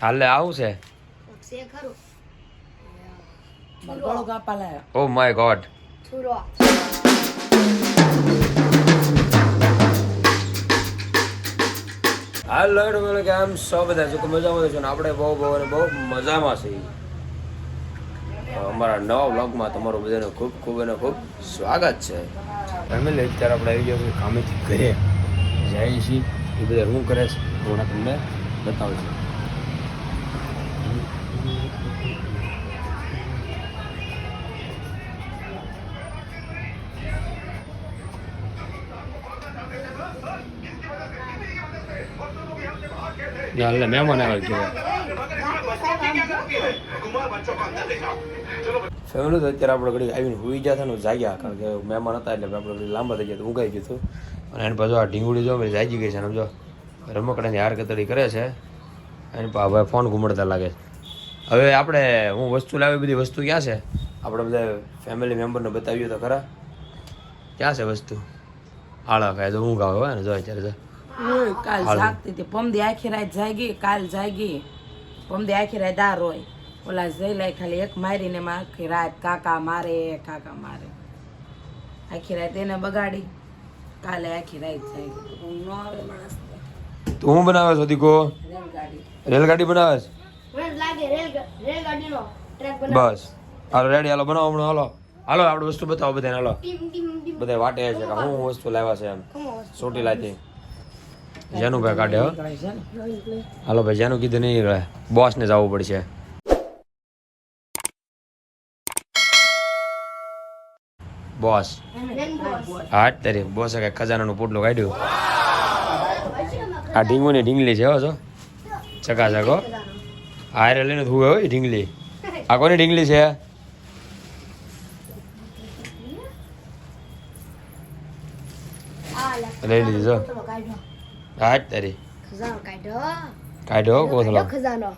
હાલે આવું છે? છે ઓ માય ગોડ હાલો એટલે કે આમ સો બધા? જો મજામાં છો ને? આપણે બહુ બહુ અને બહુ મજામાં છીએ. અમારા નવા બ્લોગમાં તમારું બધાને ખૂબ ખૂબ અને ખૂબ સ્વાગત છે. ફેમિલી અત્યારે આપણે આવી ગયા કામેથી ઘરે. જઈએ છીએ. એ બધા શું કરે છે. હું તમને બતાવું છું. હાલે મહેમાન આવે છે ફેમિલી તો અત્યારે આપણે ઘડી આવીને હોઈ હતા ને જાગ્યા, કારણ કે મહેમાન હતા એટલે આપણે ઘડી લાંબા થઈ ગયા તો ઊંઘાઈ ગયું હતું અને એને પાછું આ ઢીંગુડી જો જાગી ગઈ છે, અને સમજો, રમકડાની હાર કતરી કરે છે, એની પા હવે ફોન ઘૂમડતા લાગે છે. હવે આપણે, હું વસ્તુ લાવી, બધી વસ્તુ ક્યાં છે? આપણે બધા ફેમિલી મેમ્બરને બતાવ્યું તો ખરા. ક્યાં છે વસ્તુ? હાળા ખાય તો ઊંઘ આવે ને જો, અત્યારે ઓય, કાલ જાગતી હતી. પમદી આખી રાત જાગી કાલ જાગી. પમદી આખી રાત દાર હોય. ઓલા જઈ લઈ ખાલી એક મારીને માં આખી રાત કાકા મારે કાકા મારે. આખી રાત એને બગાડી. કાલે આખી રાત જાગી. ઊંઘ ન આવે માણસ તું. હું બનાવે છો દીકો રેલગાડી. રેલગાડી બનાવે છે? મને લાગે રેલ રેલગાડીનો ટ્રેક બનાવ. બસ. હાલો રેડી હાલો બનાવો હમણાં હાલો. હાલો આપણે વસ્તુ બતાવો બધાને હાલો. બધા વાટે છે કે હું વસ્તુ લાવ્યા છે એમ? સોટી લાતી જેનું ભાઈ કાઢે હાલો ભાઈ, જેનું કીધું નહીં નીકળે બોસને જવું પડશે. બોસ હાટ તારી. બોસે કઈ ખજાનાનું પોટલું કાઢ્યું. આ ઢીંગુની ઢીંગલી છે, હો, જો. ચકાચક, હો. હારે લઈને ધુવે હોય ઢીંગલી. આ કોની ઢીંગલી છે? લઈ લીધી, જો. હાટ તારી ખજાનો કાઢો કાઢ્યો કોથળો ખજાનો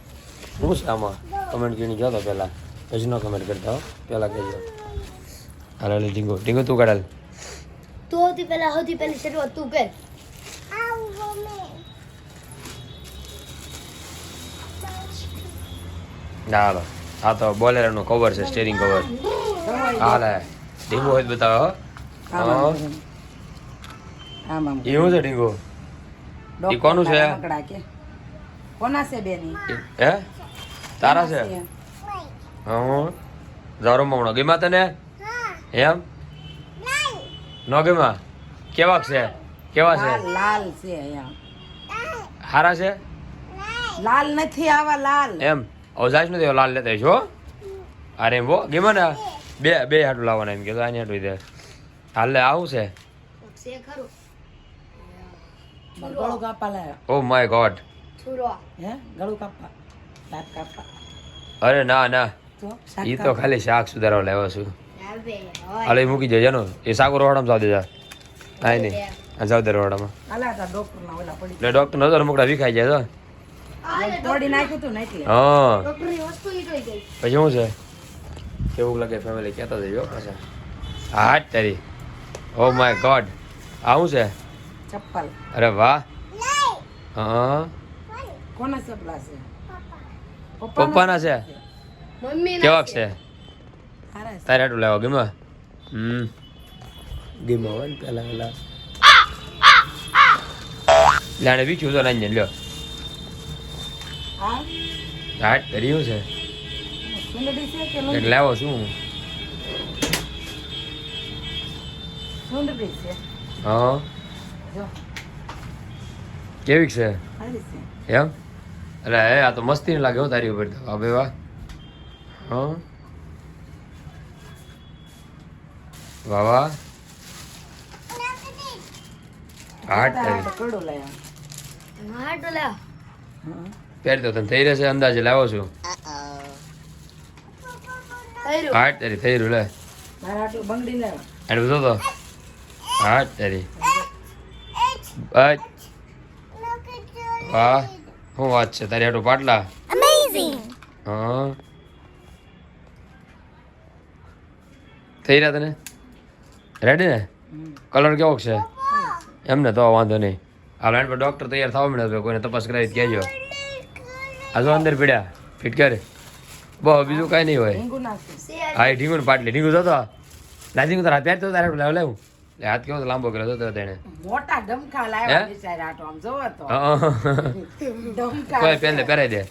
શું છે આમાં કમેન્ટ કરીને ગયો તો પહેલાં પછી ન કમેન્ટ કરતા હો પહેલાં કહેજો હાલ હાલ ઢીંગો ઢીંગો તું કાઢાલ તું સૌથી પહેલાં સૌથી પહેલી શરૂઆત તું કર ના હાલો આ તો બોલેરોનું કવર છે સ્ટેરિંગ કવર હાલે ઢીંગો હોય બતાવો હો આમ હા. આમ કરીને. આમ આમ એ છે ઢીંગો કોનું છે? કે. કોના છે બેની? હે? તારા છે? હું. જારો મમણો. ગેમા તને? એમ? ન ગેમા કેવા છે? કેવા છે? લાલ છે એમ. હારા છે? લાલ નથી આવા લાલ. એમ? અવજાશ નથી લાલ લેતા છો અરે એમ બો ગેમા ને? બે. બે હાટું લાવવાના એમ કે આની હાટું દે હાલે આવું છે. છે ખરું. ગળું કાપા લાયા. Oh my god. છુરો. હે? ગળું કાપા દાંત કાપા અરે ના ના. એ તો ખાલી શાક સુધારવા લાવ્યો છું. હાલે એ મૂકી જજો નો. એ શાક રોડામાં જાવ દેજા. કાંઈ નહીં. આ જાવ દે રોડામાં આલા હતા ડોક્ટર ના ઓલા પડી એટલે ડૉક્ટર નજર મુકડા વિખાઈ જાય તો તોડી નાખ્યું તું ને એટલે. હા. ડોક્ટરની વસ્તુ ઈ જોઈ ગઈ. પછી શું છે? કેવું લાગે ફેમિલી કહેતા જજો પાછા. હાટ તારી. ઓ માય ગોડ આવું છે? ચપ્પલ. અરે વાહ. હા. કોના ચપલા છે? પપ્પાના છે. મમ્મી કેવાક છે. સારા તારે આટલું લેવા ગમે હમ. ગમે હોય ને પેલા પેલા. લાણે બીજું તો નાઈ લ્યો. હા? હાટ તારી છે. લુંડી? લાવો શું? સુંદરી હા. જો. કેવીક છે? એમ? અરે આ તો મસ્તી નહીં લાગે હો તારી ઉપર તો. હવે વાહ હા? વાહ વાહ. હાટ હા? પહેરી તો તને થઈ રહેશે અંદાજે. લાવો છું. હાટ તારી થઈ રહ્યું લે. હાટ તારી. વાહ શું વાત છે? તારી હાટું પાટલા? હા. થઈ રહ્યા તને? રેડી ને? કલર કેવો છે? એમને તો વાંધો નહીં. આ લાઈન પર ડૉક્ટર તૈયાર થવા મળે કોઈને તપાસ કરાવી કહેજો. આ જો અંદર પીડ્યા. ફિટકારે બહુ બીજું કાંઈ નહીં હોય. હિંગુ નાખી છે હા એ ઢીંગું પાટલી. ઢીંગું જતો? લાજી તારા હાથ તો તારે લેવ. હાથ કેવો લાંબો કર્યો હતો તેને મોટા ડમકા લાવ્યા બિચારા આટો આમ જોવો તો. ડમકા કોઈ પેલે પહેરાઈ દે.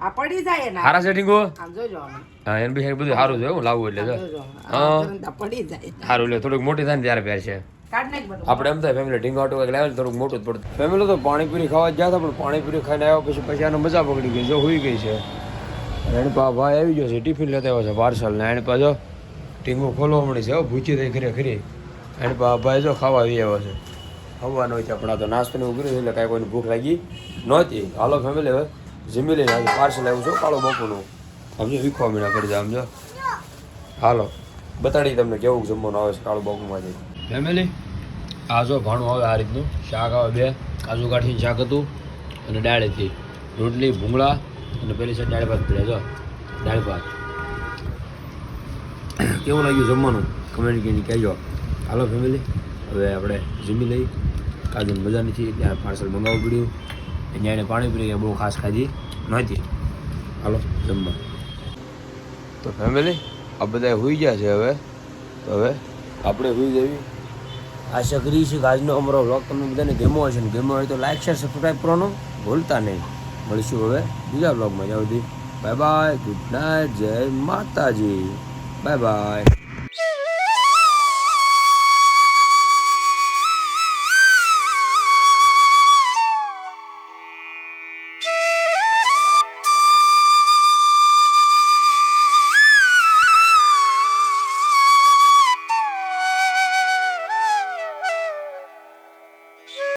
આ પડી જાય ને હારા છે ઢીંગુ આમ જોજો હા એમ બી બધું સારું છે હું લાવવું એટલે જો. હા. પડી જાય. સારું લે થોડુંક મોટી થાય ને ત્યારે પહેર છે કાઢ નાખ બધું. આપણે એમ થાય ફેમિલી ઢીંગા કંઈક લાવે થોડુંક મોટું જ પડતું. ફેમિલી તો પાણીપુરી ખાવા જ ગયા હતા પણ પાણીપુરી ખાઈને આવ્યા પછી પછી આનો મજા પકડી ગઈ જો હોઈ ગઈ છે. રેણપા ભાઈ આવી ગયો છે ટિફિન લેતા આવ્યો છે પાર્સલ ને એને પાછો ટીંગો ખોલવા મળી છે હો, ભૂચી થઈ ખરી ખરી એને ભાઈ જો ખાવા આવી આવ્યો છે. હવાનો છે આપણા તો નાસ્તો ને ઉગર્યું એટલે કાંઈ કોઈને ભૂખ લાગી નહોતી. હાલો ફેમિલી હવે જીમી લઈને આજે પાર્સલ આવ્યું છું કાળો બાપુનું. સમજો વીખવા મીણા પડી જાય સમજો હાલો બતાડી તમને કેવું જમવાનું આવે છે કાળુ જઈ ફેમિલી આ જો ભાણું આવે આ રીતનું. શાક આવે બે, કાજુ કાઠીનું શાક હતું અને દાળ રોટલી, ભૂંગળા અને પેલી સાઈડ દાળ ભાત પડ્યા, જો. દાળ ભાત. કેવું લાગ્યું જમવાનું? કમેન્ટ કરીને કહેજો. હાલો ફેમિલી હવે આપણે જમી લઈ કાજુ મજા નથી ત્યાં પાર્સલ મંગાવવું પડ્યું. અહીંયા એને પાણીપુરી બહુ ખાસ ખાધી નહોતી. હાલો જમવા. તો ફેમિલી આ બધા હોઈ ગયા છે હવે. તો હવે આપણે હોઈ જવી આશા કરી છે કે આજનો અમારો વ્લોગ તમને બધાને હોય હશે ને ગેમો હોય તો લાઈક શેર સબસ્ક્રાઈબ કરવાનો ભૂલતા નહીં. મળીશું હવે બીજા વ્લોગમાં જ્યાં સુધી. બાય બાય ગુડ નાઇટ જય માતાજી. Bye bye